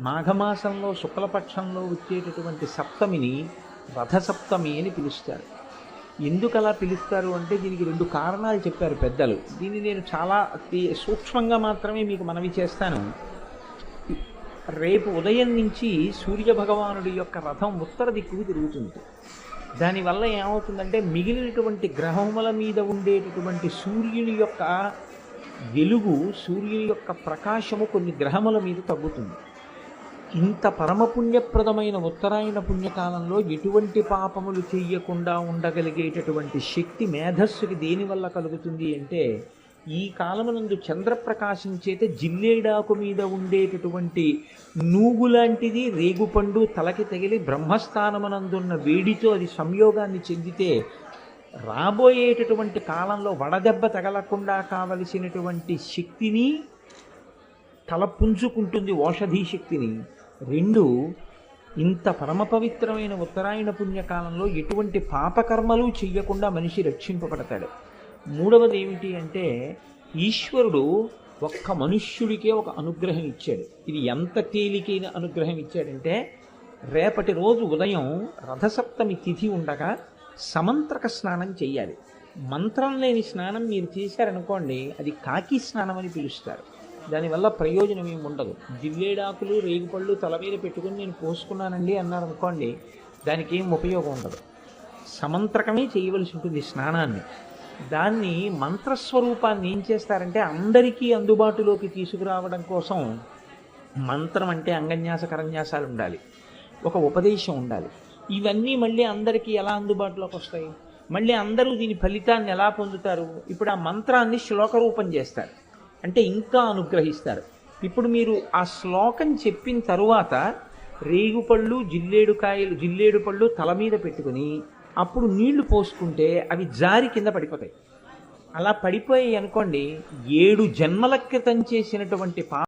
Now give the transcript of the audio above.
మాఘమాసంలో శుక్లపక్షంలో వచ్చేటటువంటి సప్తమిని రథసప్తమి అని పిలుస్తారు. ఎందుకు అలా పిలుస్తారు అంటే దీనికి రెండు కారణాలు చెప్పారు పెద్దలు. దీన్ని నేను చాలా అతి సూక్ష్మంగా మాత్రమే మీకు మనవి చేస్తాను. రేపు ఉదయం నుంచి సూర్య భగవానుడి యొక్క రథం ఉత్తర దిక్కుకు తిరుగుతుంది. దానివల్ల ఏమవుతుందంటే మిగిలినటువంటి గ్రహముల మీద ఉండేటటువంటి సూర్యుని యొక్క వెలుగు సూర్యుని యొక్క ప్రకాశము కొన్ని గ్రహముల మీద తగ్గుతుంది. ఇంత పరమపుణ్యప్రదమైన ఉత్తరాయణ పుణ్యకాలంలో ఎటువంటి పాపములు చెయ్యకుండా ఉండగలిగేటటువంటి శక్తి మేధస్సుకి దేనివల్ల కలుగుతుంది అంటే ఈ కాలమునందు చంద్రప్రకాశం చేత జిల్లేడాకు మీద ఉండేటటువంటి నూగు లాంటిది రేగుపండు తలకి తగిలి బ్రహ్మస్థానమునందున్న వేడితో అది సంయోగాన్ని చెందితే రాబోయేటటువంటి కాలంలో వడదెబ్బ తగలకుండా కావలసినటువంటి శక్తిని తల పుంజుకుంటుంది ఓషధీ శక్తిని రెండు ఇంత పరమ పవిత్రమైన ఉత్తరాయణ పుణ్యకాలంలో ఎటువంటి పాపకర్మలు చెయ్యకుండా మనిషి రక్షింపబడతాడు. మూడవది ఏమిటి అంటే ఈశ్వరుడు ఒక్క మనుష్యుడికే ఒక అనుగ్రహం ఇచ్చాడు. ఇది ఎంత తేలికైన అనుగ్రహం ఇచ్చాడంటే రేపటి రోజు ఉదయం రథసప్తమి తిథి ఉండగా సమంత్రక స్నానం చేయాలి మంత్రం లేని స్నానం మీరు చేశారనుకోండి అది కాకి స్నానం అని పిలుస్తారు. దానివల్ల ప్రయోజనం ఏమి ఉండదు. జిల్లేడాకులు రేగుపళ్ళు తల మీద పెట్టుకుని నేను పోసుకున్నానండి అన్నారు అనుకోండి దానికి ఏం ఉపయోగం ఉండదు. సమంత్రకమే చేయవలసి ఉంటుంది స్నానాన్ని. దాన్ని మంత్రస్వరూపాన్ని ఏం చేస్తారంటే అందరికీ అందుబాటులోకి తీసుకురావడం కోసం మంత్రం అంటే అంగన్యాస కరన్యాసాలు ఉండాలి. ఒక ఉపదేశం ఉండాలి. ఇవన్నీ మళ్ళీ అందరికీ ఎలా అందుబాటులోకి వస్తాయి? మళ్ళీ అందరూ దీని ఫలితాన్ని ఎలా పొందుతారు? ఇప్పుడు ఆ మంత్రాన్ని శ్లోక రూపం చేస్తారు. అంటే ఇంకా అనుగ్రహిస్తారు. ఇప్పుడు మీరు ఆ శ్లోకం చెప్పిన తరువాత రేగుపళ్ళు జిల్లేడు కాయలు జిల్లేడు పళ్ళు తల మీద పెట్టుకుని అప్పుడు నీళ్ళు పోసుకుంటే అవి జారి కింద పడిపోతాయి. అలా పడిపోయాయి అనుకోండి ఏడు జన్మల క్రితం చేసినటువంటి పా